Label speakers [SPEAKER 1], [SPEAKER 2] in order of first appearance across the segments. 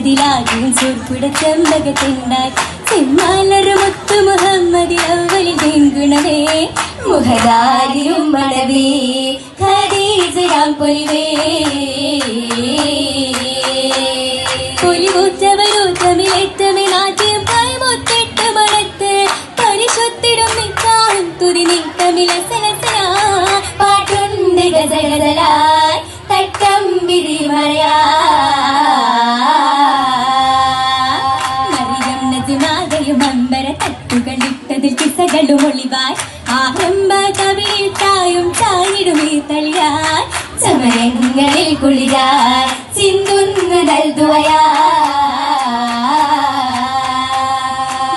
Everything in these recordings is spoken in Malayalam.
[SPEAKER 1] അതിലാദ്യം ചൂർപ്പുട ചെമ്പകത്തുണ്ടായി. ചെമ്മാലറ് മുത്തു മുഹമ്മദി അവലിൽ തെങ്കുണവേ മുഖദാരിയും മണവേ ഖദീജയാം പൊലിവേ. പൊലികൂറ്റവരൂറ്റമിലേറ്റമി നാട്യം കൈമുത്തിട്ട് മണത്ത് പരിശുദ്ധിടും നിക്കാളും തുതി നീട്ടമില സലസലാ പാട്ടുണ്ട് ഗസഗസലായി തട്ടം വിധി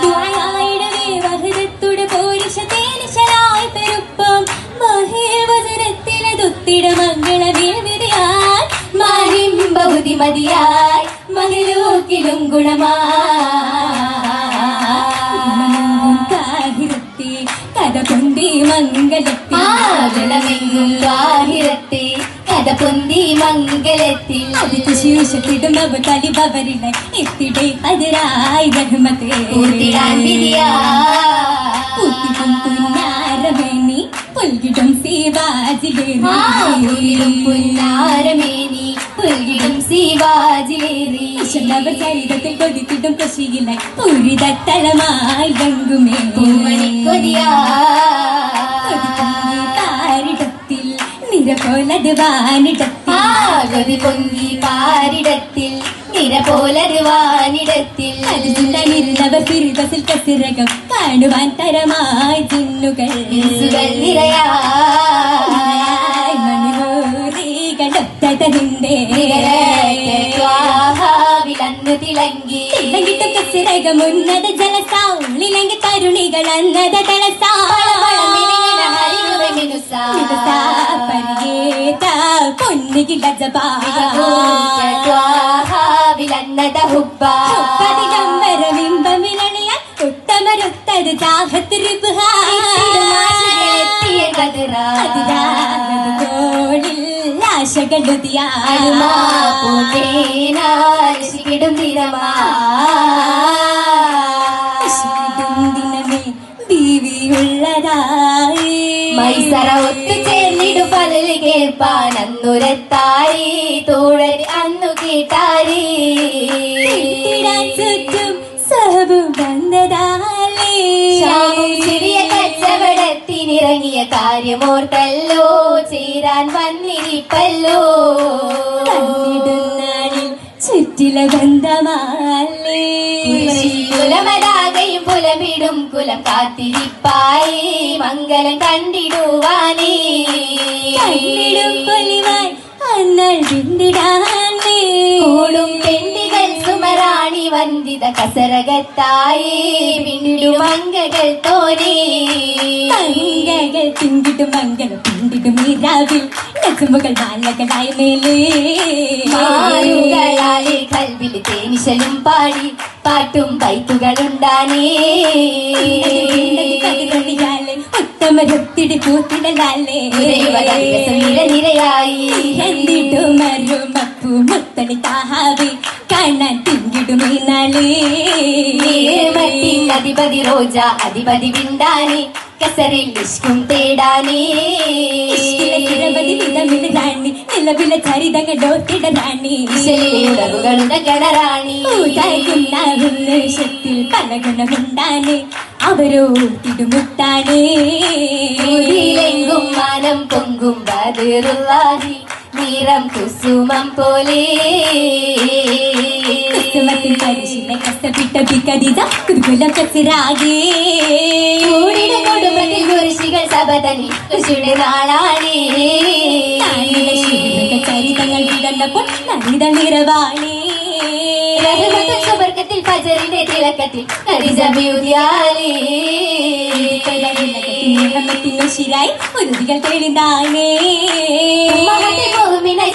[SPEAKER 1] ദുആയിടവേ വഹദത്തുടെ പോരിശ തേനിശലായി പെരുപ്പം. മഹേവചനത്തിലതൊത്തിട മംഗളമേൽ വിധിയായി മാരിം ബഹുതി മതിയായി മഹിലൂക്കിലും ഗുണമാഹിരത്തി പൊന്തി മംഗളത്തി
[SPEAKER 2] ആകണമെങ്കും ബാഹിരത്തെ കഥ പൊന്തി മംഗലത്തിൽ.
[SPEAKER 1] അടുത്ത ശീർഷത്തിടും അവ തലിബവരിട എത്തിടെ അതിരായി പുന്നാരമേനി പുൽകിടും
[SPEAKER 2] പുന്നാരമേനി പുൽകിടും ശിവാജിലേറി
[SPEAKER 1] ശിവജീവനവർ ചരിതത്തിൽ കൊതിത്തിടും കൃഷിയിലെ പൂരിതത്തലമായി ഗംഗുമേ
[SPEAKER 2] പൂമണിക്കൊതിയാ
[SPEAKER 1] നിരപോലത്
[SPEAKER 2] പൊങ്ങി പാരിടത്തിൽ നിര പോലരുവാനിടത്തിൽ
[SPEAKER 1] അതിരുന്നവർ ഫിരിതസിൽ കസിരകം കാണുവാൻ തരമായി ജിന്നുകൾ
[SPEAKER 2] സുകൾ നിറയാ
[SPEAKER 1] മണിമൂറികളൊത്തതിന്റെ
[SPEAKER 2] വിളന്നു തിളങ്ങി.
[SPEAKER 1] കിട്ടും കസിരകം ഉന്നത ജലസാളിലെങ്കിൽ തരുണികൾ അന്നത പൊന്നുകിട ജപാ
[SPEAKER 2] വിളന്നത ഹുബ്ബ
[SPEAKER 1] പതികമ്പരമിമ്പമിളണിയ ഉത്തമരുത്തത്
[SPEAKER 2] എത്തിയ കതിറ
[SPEAKER 1] അതിരാകോളിൽ ആശകളുതിയാടുമാ
[SPEAKER 2] അരുമാ പൂന്തേനാൽ മൈസറ ഒത്തു ചേർന്നിടു പലല് കേൾപ്പാൻ അന്നുരത്തായി തോഴരി അന്നു കേട്ടാരി.
[SPEAKER 1] ചുറ്റും സഹബു വന്നതാലേ.
[SPEAKER 2] ചെറിയ കച്ചവടത്തിനിറങ്ങിയ കാര്യമോർത്തല്ലോ ചേരാൻ വന്നിരിപ്പല്ലോ.
[SPEAKER 1] ചുറ്റില ബന്ധമാലേ.
[SPEAKER 2] കുലമതാകയും കുലം കാത്തിരിപ്പായി മംഗലം കണ്ടിടുവാനേ.
[SPEAKER 1] കണ്ണിടും പൊലിവായി അന്നൾ വിണ്ടിടാനേ
[SPEAKER 2] കൂടും പെണ്ണികൾ സുമറാണി വന്ദിത കസരകത്തായി പിന്നിടും മംഗകൾ തോനേ.
[SPEAKER 1] മംഗകൾ പിണ്ടിടും മംഗളം പിണ്ടിടും മീരാവിൽ രാവിൽ നസുമുകൾ മാലകളായി മേലേ.
[SPEAKER 2] മാറുകളാലെ തേനിശലും പാടി പാട്ടും
[SPEAKER 1] പതിനൊന്നിയാലെ ഉത്തമരത്തിടി പൂത്തിടലാലേ.
[SPEAKER 2] നിരയായി
[SPEAKER 1] അരുമപ്പു മുത്തണി താഹാവി. കാണാൻ തിങ്കിടും ഈ നാളേ
[SPEAKER 2] അധിപതി റോജ അധിപതി വിണ്ടാനേ. കസറിൽ ഇഷ്കും തേടാനേ.
[SPEAKER 1] നിലവിലെ ചരിതങ്ങളോത്തിട റാണി
[SPEAKER 2] ഈശ്വരിലെ ഉറവുകളുടെ ഗണറാണി
[SPEAKER 1] ത്തിൽ പല ഗുണമുണ്ടാണ്. അവരോ തിടുമുട്ടാണ് ും.
[SPEAKER 2] മാനം പൊങ്കും ബദിറുള്ളാഹി നിറം കുസുമം പോലെ.
[SPEAKER 1] ക്രിസ്തുമത്തിൽ പരിശീല കഷ്ടപ്പെട്ട പിക്കതിത കുരുകുലം കസിരാകേ
[SPEAKER 2] കൂടിട കുടുംബത്തിൽ കുരിശികൾ സബതനി കൃഷിയുടെ നാളാണേ
[SPEAKER 1] നിറവാണേ
[SPEAKER 2] റഹ്മത്തുൽ സുബർക്കത്തിൽ ഫജറിന്റെ തിളക്കത്തിൽ
[SPEAKER 1] ശിരായി ഒരുതികൾ തെളിന്താനേ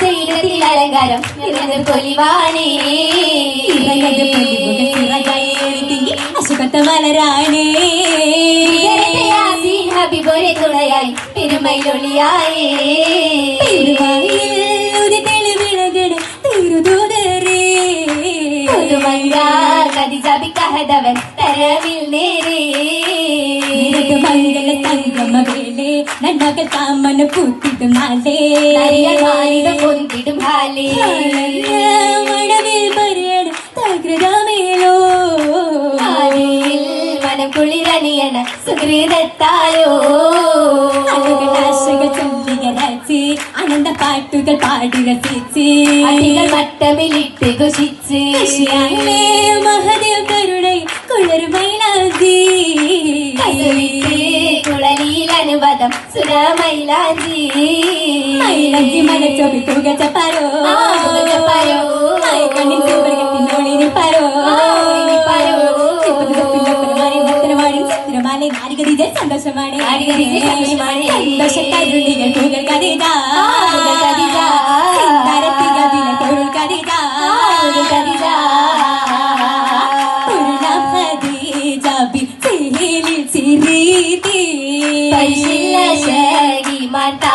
[SPEAKER 2] ശരീരത്തിൽ അലങ്കാരം പൊലിവാണേ.
[SPEAKER 1] മലരാണേ.
[SPEAKER 2] ഇതരത്തെ യാസീൻ ഹബീബോരെ തുണയായി പെരുമയിലൊളിയായേ.
[SPEAKER 1] ഒരു തെളിവിളകണ തിരുതൂതരേ
[SPEAKER 2] ഖദീജാബിക്കഹദവൻ തരവിൽ നേരേ
[SPEAKER 1] മംഗല വേളേ നന്മകൾ കാമന പൂത്തിട്ടും നാളേ
[SPEAKER 2] നരിയമാനിടം പൊന്തിടും ഹാലേ
[SPEAKER 1] മഴവിൽ പറയണ തകൃതമേലോ
[SPEAKER 2] മനം കുളിരണിയണ സുഹൃതത്താലോ
[SPEAKER 1] പാട്ടുകൾ പാടി രസിച്ച്
[SPEAKER 2] അടികൾ മട്ടമിലിട്ട് ഘോഷിച്ച്.
[SPEAKER 1] മഹദേവ് കരുണை കുളരുമൈലാജി
[SPEAKER 2] കസുവിട്ട് കുളലിയിൽ അനുവാദം സുരമൈലാഞ്ചി
[SPEAKER 1] മൈലാജി മനച്ചൊബി തുകച്ച പരോ
[SPEAKER 2] പരോ.
[SPEAKER 1] കണ്ണിൻ ചെമ്പരകത്തിനോളിനി പരോ സന്തോഷമാണ്.
[SPEAKER 2] നാരികതിജ സന്തോഷമാണ്.
[SPEAKER 1] സന്തോഷ കരുണികൾ പൂകൾ കവിത ಪರಿಶೀಲ
[SPEAKER 2] ಶಗಿ ಮಾತಾ